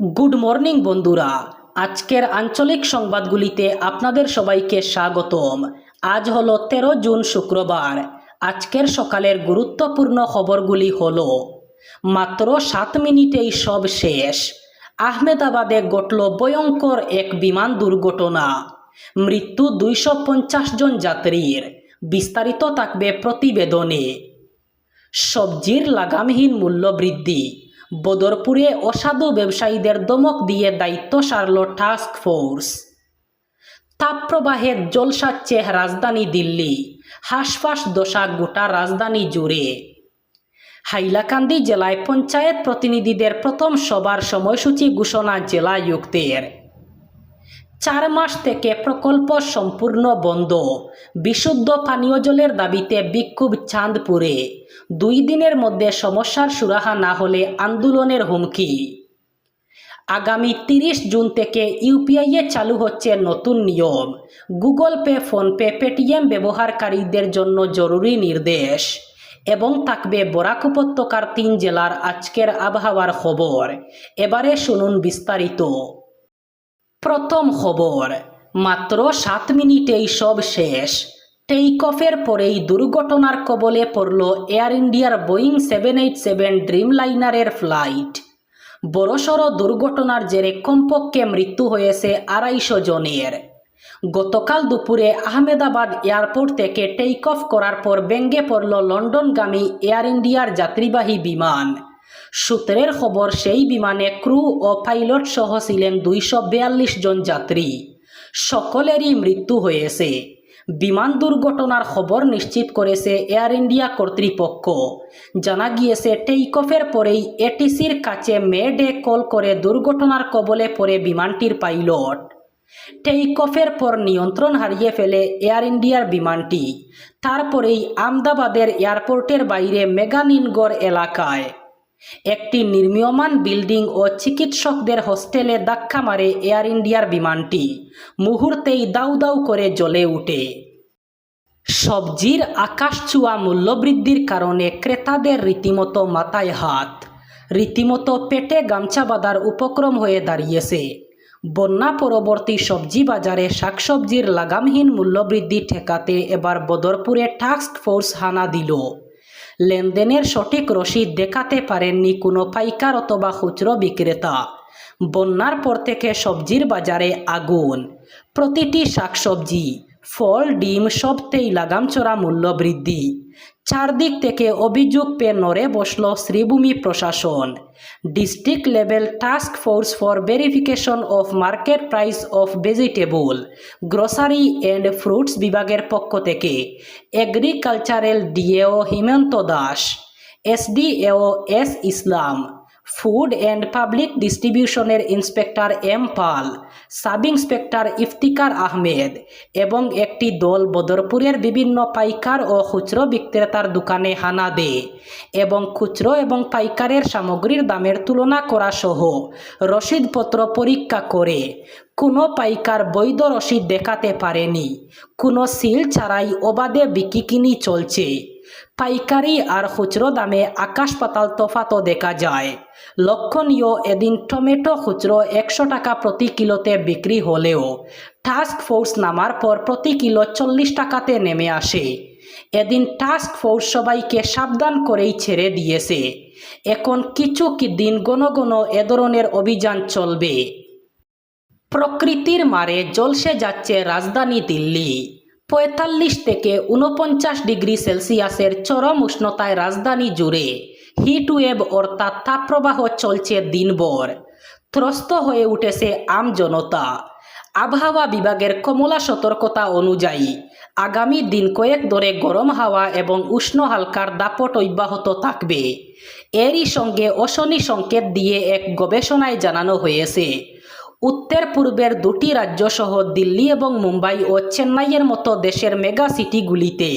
Good morning বন্ধুরা। আজকের আঞ্চলিক সংবাদগুলিতে আপনাদের সবাইকে স্বাগতম। আজ হলো তেরো জুন শুক্রবার। আজকের সকালের গুরুত্বপূর্ণ খবরগুলি হল, মাত্র সাত মিনিটেই সব শেষ। আহমেদাবাদে ঘটল ভয়ঙ্কর এক বিমান দুর্ঘটনা। মৃত্যু দুইশো পঞ্চাশ জন যাত্রীর। বিস্তারিত থাকবে প্রতিবেদনে। সবজির লাগামহীন মূল্য বৃদ্ধি। বদরপুরে অসাধু ব্যবসায়ীদের দমক দিয়ে দায়িত্ব সারল টাস্ক ফোর্স তাপপ্রবাহের জলসাচ্ছে রাজধানী দিল্লি, হাসফাস দশা গোটা রাজধানী জুড়ে। হাইলাকান্দি জেলায় পঞ্চায়েত প্রতিনিধিদের প্রথম সভার সময়সূচি ঘোষণা জেলা জেলায়ুক্তের। চার মাস থেকে প্রকল্প সম্পূর্ণ বন্ধ। বিশুদ্ধ পানীয় জলের দাবিতে বিক্ষোভ চাঁদপুরে। দুই দিনের মধ্যে সমস্যার সুরাহা না হলে আন্দোলনের হুমকি। আগামী তিরিশ জুন থেকে ইউপিআইয়ে চালু হচ্ছে নতুন নিয়ম। গুগল পে, ফোনপে, পেটিএম ব্যবহারকারীদের জন্য জরুরি নির্দেশ। এবং থাকবে বরাক উপত্যকার তিন জেলার আজকের আবহাওয়ার খবর। এবারে শুনুন বিস্তারিত। প্রথম খবর, মাত্র সাত মিনিটেই সব শেষ। টেক অফের পরেই দুর্ঘটনার কবলে পড়ল এয়ার ইন্ডিয়ার Boeing seven eight seven dream লাইনারের flight বড়সড় দুর্ঘটনার জেরে কমপক্ষে মৃত্যু হয়েছে আড়াইশো জনের। গতকাল দুপুরে আহমেদাবাদ এয়ারপোর্ট থেকে টেক অফ করার পর ব্যঙ্গে পড়ল লন্ডনগামী এয়ার ইন্ডিয়ার যাত্রীবাহী বিমান। সূত্রের খবর, সেই বিমানে ক্রু ও পাইলট সহ ছিলেন দুইশো বিয়াল্লিশ জন যাত্রী। সকলেরই মৃত্যু হয়েছে। বিমান দুর্ঘটনার খবর নিশ্চিত করেছে এয়ার ইন্ডিয়া কর্তৃপক্ষ। জানা গিয়েছে টেক অফের পরেই এটিসির কাছে মে ডে কল করে দুর্ঘটনার কবলে পড়ে বিমানটির পাইলট। টেক অফের পর নিয়ন্ত্রণ হারিয়ে ফেলে এয়ার ইন্ডিয়ার বিমানটি। তারপরেই আমদাবাদের এয়ারপোর্টের বাইরে মেগানিনগড় এলাকায় একটি নির্মীয়মান বিল্ডিং ও চিকিৎসকদের হোস্টেলে ধাক্কা মারে এয়ার ইন্ডিয়ার বিমানটি। মুহূর্তেই দাউ দাউ করে জ্বলে উঠে। সবজির আকাশছোঁয়া মূল্যবৃদ্ধির কারণে ক্রেতাদের রীতিমতো মাথায় হাত। রীতিমতো পেটে গামছা বাঁধার উপক্রম হয়ে দাঁড়িয়েছে। বন্যা পরবর্তী সবজি বাজারে শাকসবজির লাগামহীন মূল্যবৃদ্ধি ঠেকাতে এবার বদরপুরে টাস্ক ফোর্স হানা দিল। লেনদেনের সঠিক রসিদ দেখাতে পারেননি কোনো পাইকার অথবা খুচরো বিক্রেতা। বন্যার পর থেকে সবজির বাজারে আগুন। প্রতিটি শাকসবজি, ফল, ডিম সবতেই লাগামচড়া মূল্য বৃদ্ধি। চারদিক থেকে অভিযোগ পেয়ে নড়ে বসল শ্রীভূমি প্রশাসন। District level task force for verification of market price of vegetable grocery and fruits বিভাগের পক্ষ থেকে agricultural DAO Himanta Das SDAO S Islam food and public ডিস্ট্রিবিউশনের inspector M Pal sub inspector Iftikar Ahmed এবং একটি দল বদরপুরের বিভিন্ন পাইকার ও খুচরো বিক্রেতার দোকানে হানা দেয় এবং খুচরো এবং পাইকারের সামগ্রীর দামের তুলনা করা সহ রসিদপত্র পরীক্ষা করে। কোনো পাইকার বৈধ রসিদ দেখাতে পারেনি। কোনো সিল ছাড়াই অবাধে বিকিকিনি চলছে। পাইকারি আর খুচরো দামে আকাশ পাতাল তফাতও দেখা যায়। লক্ষণীয় এদিন টমেটো খুচরো একশো টাকা প্রতি কিলোতে বিক্রি হলেও টাস্ক ফোর্স নামার পর প্রতি কিলো চল্লিশ টাকাতে নেমে আসে। এদিন টাস্ক ফোর্স সবাইকে সাবধান করেই ছেড়ে দিয়েছে। এখন কিছু কি দিন গণ গণ এ ধরনের অভিযান চলবে। প্রকৃতির মারে জলসে যাচ্ছে রাজধানী দিল্লি। পঁয়তাল্লিশ থেকে উনপঞ্চাশ ডিগ্রি সেলসিয়াসের চরম উষ্ণতায় রাজধানী জুড়ে হিটওয়েভ অর্থাৎ তাপপ্রবাহ চলছে দিনভর। ত্রস্ত হয়ে উঠেছে আম জনতা। আবহাওয়া বিভাগের কমলা সতর্কতা অনুযায়ী আগামী দিন কয়েক ধরে গরম হাওয়া এবং উষ্ণ হালকার দাপট অব্যাহত থাকবে। এরই সঙ্গে অশনি সংকেত দিয়ে এক গবেষণায় জানানো হয়েছে। উত্তর পূর্বের দুটি রাজ্য সহ দিল্লি এবং মুম্বাই ও চেন্নাইয়ের মতো দেশের মেগা সিটিগুলিতে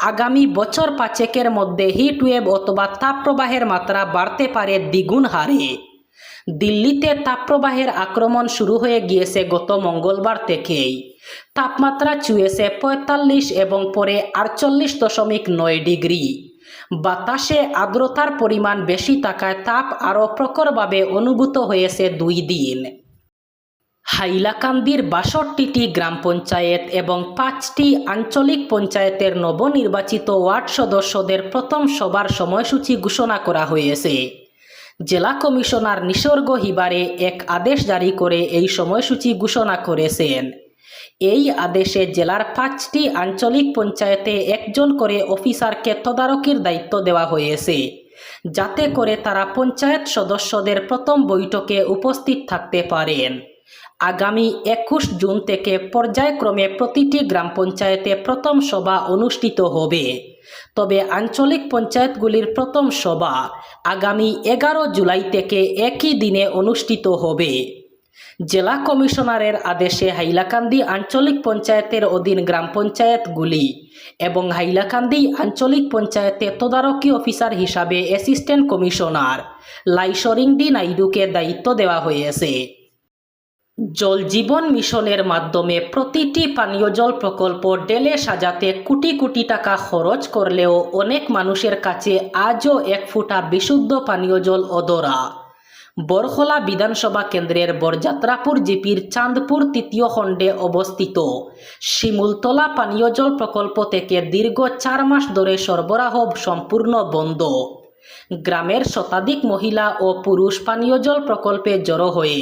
আগামী বছর পাঁচেকের মধ্যে হিটওয়েভ অথবা তাপপ্রবাহের মাত্রা বাড়তে পারে দ্বিগুণ হারে। দিল্লিতে তাপপ্রবাহের আক্রমণ শুরু হয়ে গিয়েছে গত মঙ্গলবার থেকেই। তাপমাত্রা ছুঁয়েছে পঁয়তাল্লিশ এবং পরে আটচল্লিশ দশমিক নয় ডিগ্রি। বাতাসে আর্দ্রতার পরিমাণ বেশি থাকায় তাপ আরও প্রখরভাবে অনুভূত হয়েছে দুই দিন। হাইলাকান্দির বাষট্টিটি গ্রাম পঞ্চায়েত এবং পাঁচটি আঞ্চলিক পঞ্চায়েতের নবনির্বাচিত ওয়ার্ড সদস্যদের প্রথম সভার সময়সূচি ঘোষণা করা হয়েছে। জেলা কমিশনার নিসর্গ হিবারে এক আদেশ জারি করে এই সময়সূচি ঘোষণা করেছেন। এই আদেশে জেলার পাঁচটি আঞ্চলিক পঞ্চায়েতে একজন করে অফিসারকে তদারকির দায়িত্ব দেওয়া হয়েছে। যাতে করে তারা পঞ্চায়েত সদস্যদের প্রথম বৈঠকে উপস্থিত থাকতে পারেন। আগামী একুশ জুন থেকে পর্যায়ক্রমে প্রতিটি গ্রাম পঞ্চায়েতে প্রথম সভা অনুষ্ঠিত হবে। তবে আঞ্চলিক পঞ্চায়েতগুলির প্রথম সভা আগামী এগারো জুলাই থেকে একই দিনে অনুষ্ঠিত হবে। জেলা কমিশনারের আদেশে হাইলাকান্দি আঞ্চলিক পঞ্চায়েতের অধীন গ্রাম পঞ্চায়েতগুলি এবং হাইলাকান্দি আঞ্চলিক পঞ্চায়েতে তদারকি অফিসার হিসাবে অ্যাসিস্ট্যান্ট কমিশনার লাইসরিংডি নাইডুকে দায়িত্ব দেওয়া হয়েছে। জল জীবন মিশনের মাধ্যমে প্রতিটি পানীয় জল প্রকল্প ডেলে সাজাতে কোটি কোটি টাকা খরচ করলেও অনেক মানুষের কাছে আজও এক ফুটা বিশুদ্ধ পানীয় জল অদরা বরখলা বিধানসভা কেন্দ্রের বরযাত্রাপুর জিপির চাঁদপুর তৃতীয় খণ্ডে অবস্থিত। শিমুলতলা পানীয় জল প্রকল্প থেকে দীর্ঘ চার মাস ধরে সরবরাহ সম্পূর্ণ বন্ধ। গ্রামের শতাধিক মহিলা ও পুরুষ পানীয় জল প্রকল্পে জড়ো হয়ে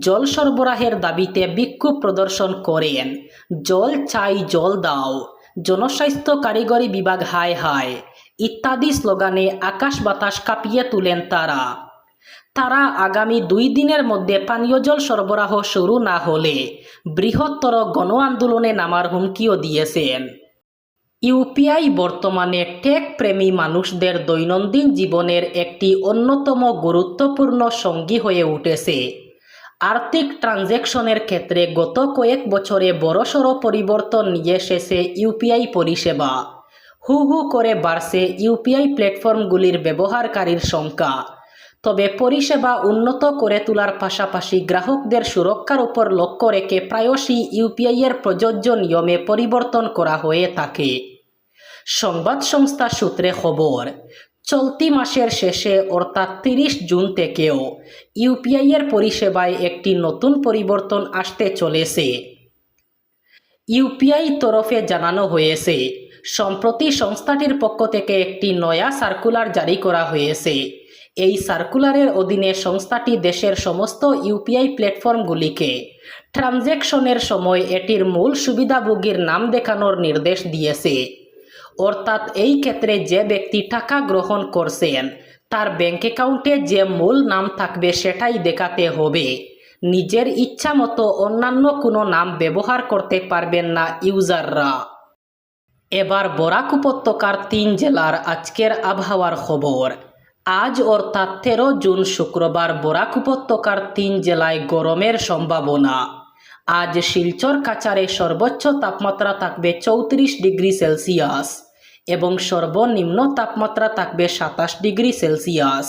জল সরবরাহের দাবিতে বিক্ষোভ প্রদর্শন করেন। জল চাই, জল দাও, জনস্বাস্থ্য কারিগরি বিভাগ হায় হায়, ইত্যাদি স্লোগানে আকাশ বাতাস কাঁপিয়ে তুলেন তারা। তারা আগামী দুই দিনের মধ্যে পানীয় জল সরবরাহ শুরু না হলে বৃহত্তর গণ আন্দোলনে নামার হুমকিও দিয়েছেন। ইউপিআই বর্তমানে টেক প্রেমী মানুষদের দৈনন্দিন জীবনের একটি অন্যতম গুরুত্বপূর্ণ সঙ্গী হয়ে উঠেছে। আর্থিক ট্রানজ্যাকশনের ক্ষেত্রে গত কয়েক বছরে বড়সড় পরিবর্তন নিয়ে এসেছে ইউপিআই পরিষেবা। হু হু করে বাড়ছে ইউপিআই প্ল্যাটফর্মগুলির ব্যবহারকারীর সংখ্যা। তবে পরিষেবা উন্নত করে তোলার পাশাপাশি গ্রাহকদের সুরক্ষার উপর লক্ষ্য রেখে প্রায়শই ইউপিআইয়ের প্রযোজ্য নিয়মে পরিবর্তন করা হয়ে থাকে। সংবাদ সংস্থা সূত্রে খবর, চলতি মাসের শেষে অর্থাৎ তিরিশ জুন থেকেও ইউপিআইয়ের পরিষেবায় একটি নতুন পরিবর্তন আসতে চলেছে। ইউপিআই তরফে জানানো হয়েছে, সম্প্রতি সংস্থাটির পক্ষ থেকে একটি নয়া সার্কুলার জারি করা হয়েছে। এই সার্কুলারের অধীনে সংস্থাটি দেশের সমস্ত ইউপিআই প্ল্যাটফর্মগুলিকে ট্রানজ্যাকশনের সময় এটির মূল সুবিধাভোগীর নাম দেখানোর নির্দেশ দিয়েছে। অর্থাৎ এই ক্ষেত্রে যে ব্যক্তি টাকা গ্রহণ করছেন, তার ব্যাংক অ্যাকাউন্টে যে মূল নাম থাকবে সেটাই দেখাতে হবে। নিজের ইচ্ছা মতো অন্যান্য কোনো নাম ব্যবহার করতে পারবেন না ইউজাররা। এবার বরাক উপত্যকার তিন জেলার আজকের আবহাওয়ার খবর। আজ অর্থাৎ তেরো জুন শুক্রবার বরাক উপত্যকার তিন জেলায় গরমের সম্ভাবনা। আজ শিলচর কাচারে সর্বোচ্চ তাপমাত্রা থাকবে চৌত্রিশ ডিগ্রি সেলসিয়াস। এবং সর্বনিম্ন তাপমাত্রা থাকবে সাতাশ ডিগ্রি সেলসিয়াস।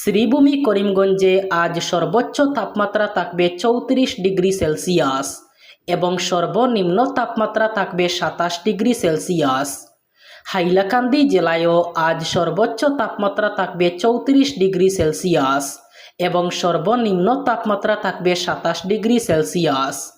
শ্রীভূমি করিমগঞ্জে আজ সর্বোচ্চ তাপমাত্রা থাকবে চৌত্রিশ ডিগ্রি সেলসিয়াস এবং সর্বনিম্ন তাপমাত্রা থাকবে সাতাশ ডিগ্রি সেলসিয়াস। হাইলাকান্দি জেলায়ও আজ সর্বোচ্চ তাপমাত্রা থাকবে চৌত্রিশ ডিগ্রি সেলসিয়াস এবং সর্বনিম্ন তাপমাত্রা থাকবে সাতাশ ডিগ্রি সেলসিয়াস।